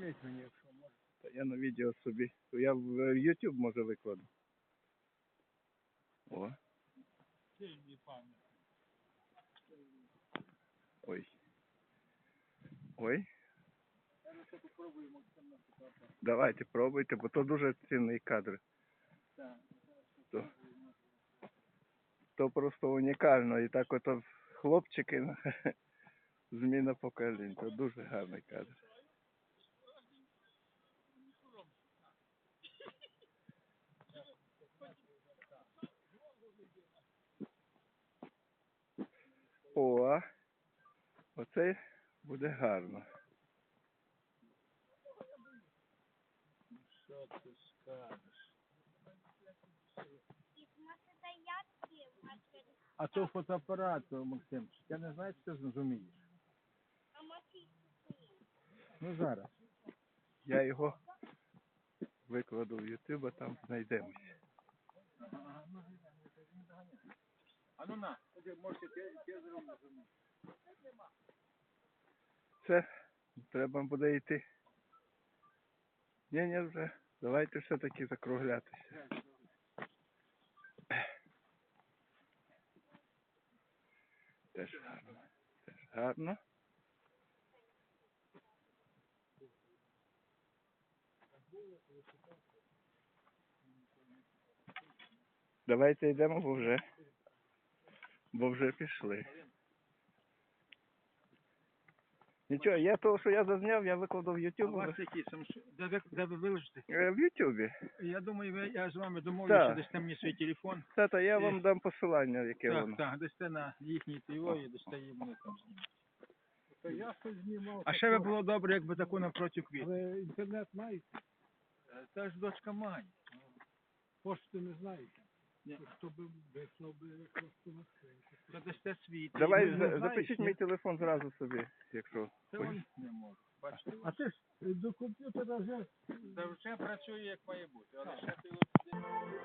Зніміть мені, якщо можна. Та я на відео собі. Я в в YouTube може викладу. О, ой. Ой. Давайте пробуйте, бо то дуже цінний кадр. То, то просто унікально. І так ото хлопчики, зміна поколінь. То дуже гарний кадр. О, оце буде гарно. Що ти скажеш? А то фотоапарат, Максимчик. Я не знаю, що ти зрозумієш. Ну зараз. Я його викладу в YouTube, а там знайдемося. А ну на, тоді можете те, те зробити. Це треба буде йти. Ні, ні, вже. Давайте все-таки закруглятися. Теж гарно. Теж гарно. Давайте йдемо, бо вже. Бо вже пішли. Нічого, я того, що я зазняв, я викладу в А у YouTube. вас які там, де ви, де ви виложите? Е, В Ютубі. Я думаю, ви, я з вами домовлюся, Так. дасте мені свій телефон. Тата, я Е, вам дам посилання, яке Так, воно. так, дасте на їхній ТО і дасте їм вони там знімуть. Я щось знімав. А ще би було добре, якби таку напроти квіт. Але інтернет маєте, Та ж дочка має. пошти не знаєте. Хто би би просто на Давай за- запишіть мій телефон зразу собі, якщо. Це вони не можуть. Бачите, А ти ж до комп'ютера вже Та вже працює як має бути, але ще ти